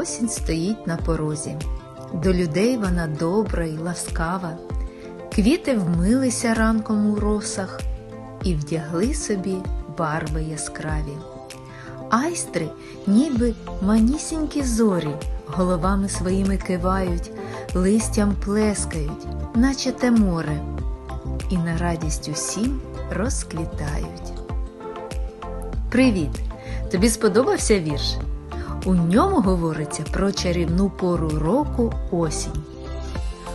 осінь стоїть на порозі. До людей вона добра і ласкава. Квіти вмилися ранком у росах і вдягли собі барви яскраві. Айстри, ніби манісінькі зорі, головами своїми кивають, листям плескають, наче те море, і на радість усім розквітають. Привіт! Тобі сподобався вірш? У ньому говориться про чарівну пору року осінь.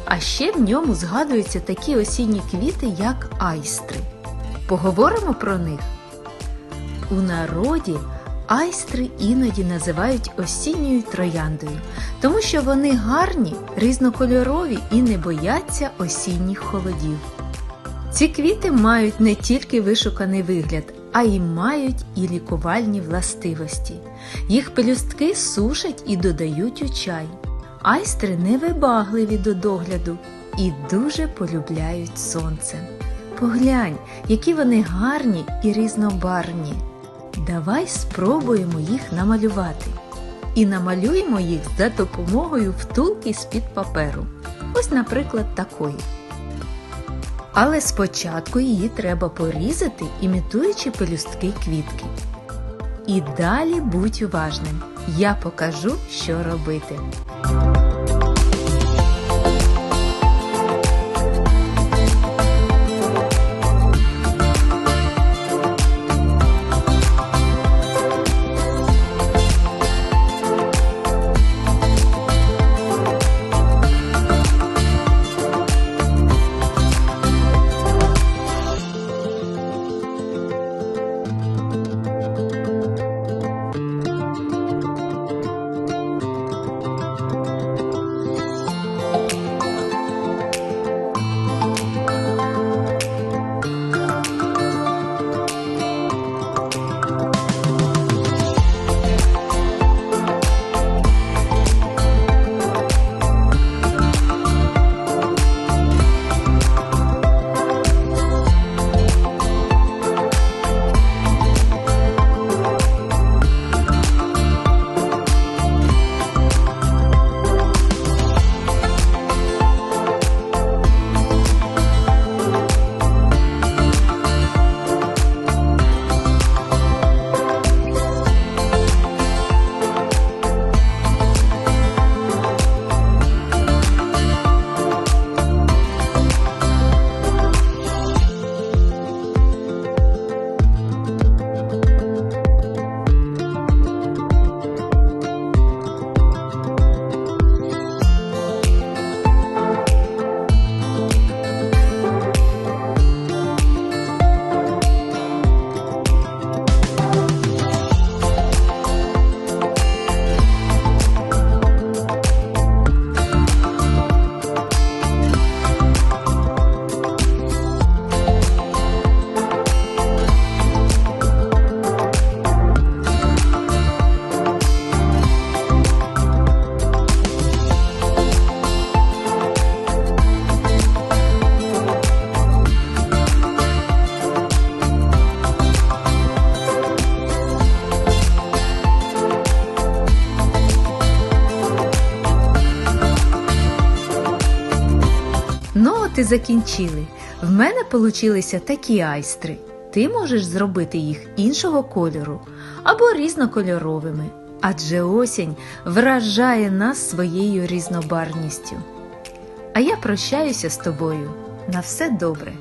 А ще в ньому згадуються такі осінні квіти, як айстри. Поговоримо про них. У народі айстри іноді називають осінньою трояндою, тому що вони гарні, різнокольорові і не бояться осінніх холодів. Ці квіти мають не тільки вишуканий вигляд, а й мають і лікувальні властивості. Їх пелюстки сушать і додають у чай. Айстри невибагливі до догляду і дуже полюбляють сонце. Поглянь, які вони гарні і різнобарвні. Давай спробуємо їх намалювати. І намалюємо їх за допомогою втулки з-під паперу. Ось, наприклад, такої. Але спочатку її треба порізати, імітуючи пелюстки квітки. І далі будь уважним. Я покажу, що робити. І закінчили. В мене получилися такі айстри. Ти можеш зробити їх іншого кольору або різнокольоровими, адже осінь вражає нас своєю різнобарністю. А я прощаюся з тобою. На все добре.